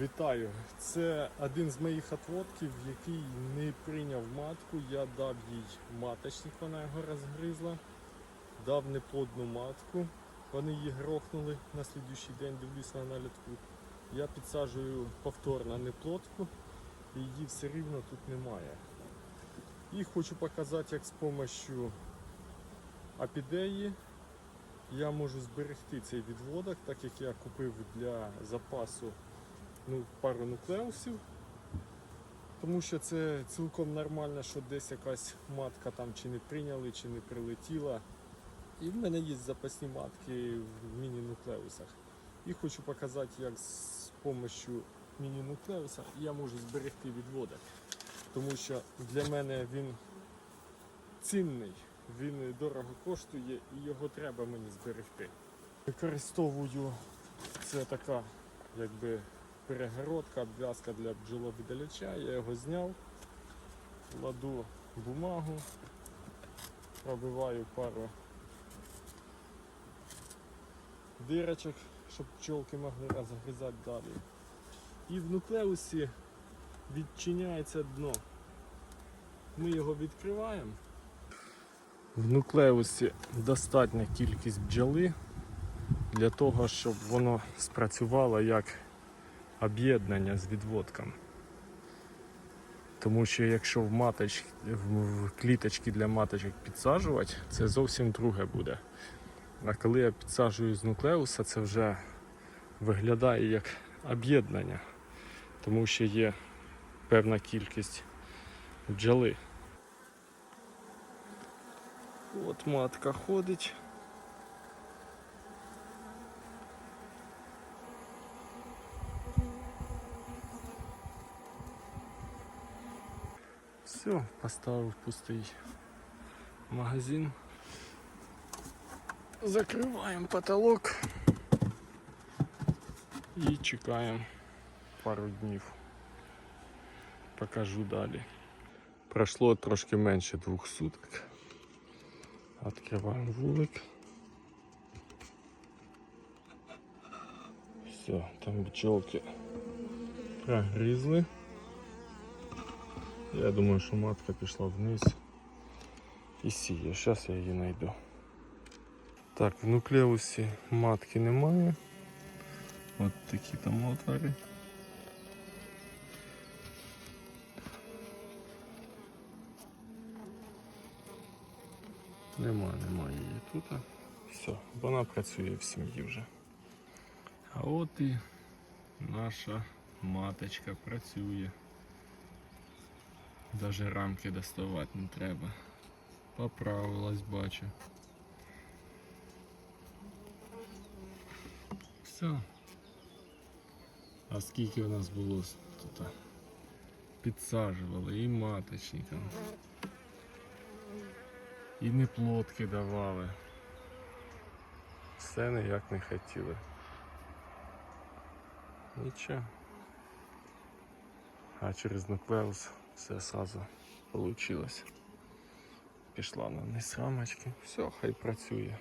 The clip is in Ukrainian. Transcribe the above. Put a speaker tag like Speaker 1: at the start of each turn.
Speaker 1: Вітаю! Це один з моїх отводків, який не прийняв матку. Я дав їй маточник, вона його розгризла, дав неплодну матку. Вони її грохнули на слідуючий день, дивлюсь на налітку. Я підсаджую повторно неплодку, і її все рівно тут немає. І хочу показати, як з допомогою апідеї я можу зберегти цей відводок, так як я купив для запасу ну, пару нуклеусів. Тому що це цілком нормально, що десь якась матка там чи не прийняли, чи не прилетіла. І в мене є запасні матки в міні-нуклеусах. І хочу показати, як з допомогою міні-нуклеуса я можу зберегти відводок. Тому що для мене він цінний, він дорого коштує і його треба мені зберегти. Використовую це така якби перегородка, обв'язка для бджоловидаляча. Я його зняв, кладу бумагу, пробиваю пару дирочок, щоб пчолки могли розгризати далі. І в нуклеусі відчиняється дно. Ми його відкриваємо. В нуклеусі достатня кількість бджоли для того, щоб воно спрацювало як об'єднання з відводком. Тому що якщо в, маточ... в кліточки для маточок підсаджувати, це зовсім друге буде. А коли я підсаджую з нуклеуса, це вже виглядає як об'єднання, тому що є певна кількість бджоли. От матка ходить. Все, поставив пустий магазин. Закриваємо потолок і чекаємо пару днів. Покажу далі. Пройшло трошки менше двох суток. Открываем вулик. Все, там пчелки прогризли. Я думаю, що матка пішла вниз і сіє. Зараз я її знайду. Так, в нуклеусі матки немає. От такі там отвори. Нема, нема її тут. Все, вона працює в сім'ї вже. А от і наша маточка працює. Даже рамки доставати не треба. Поправилась, бачу. Все. А скільки у нас було тут? Підсаджували і маточникам. І не плотки давали. Все ніяк не хотіли. Нічого. А через нуклеус все сразу получилось. Пішла на низ рамочки. Все, хай працює.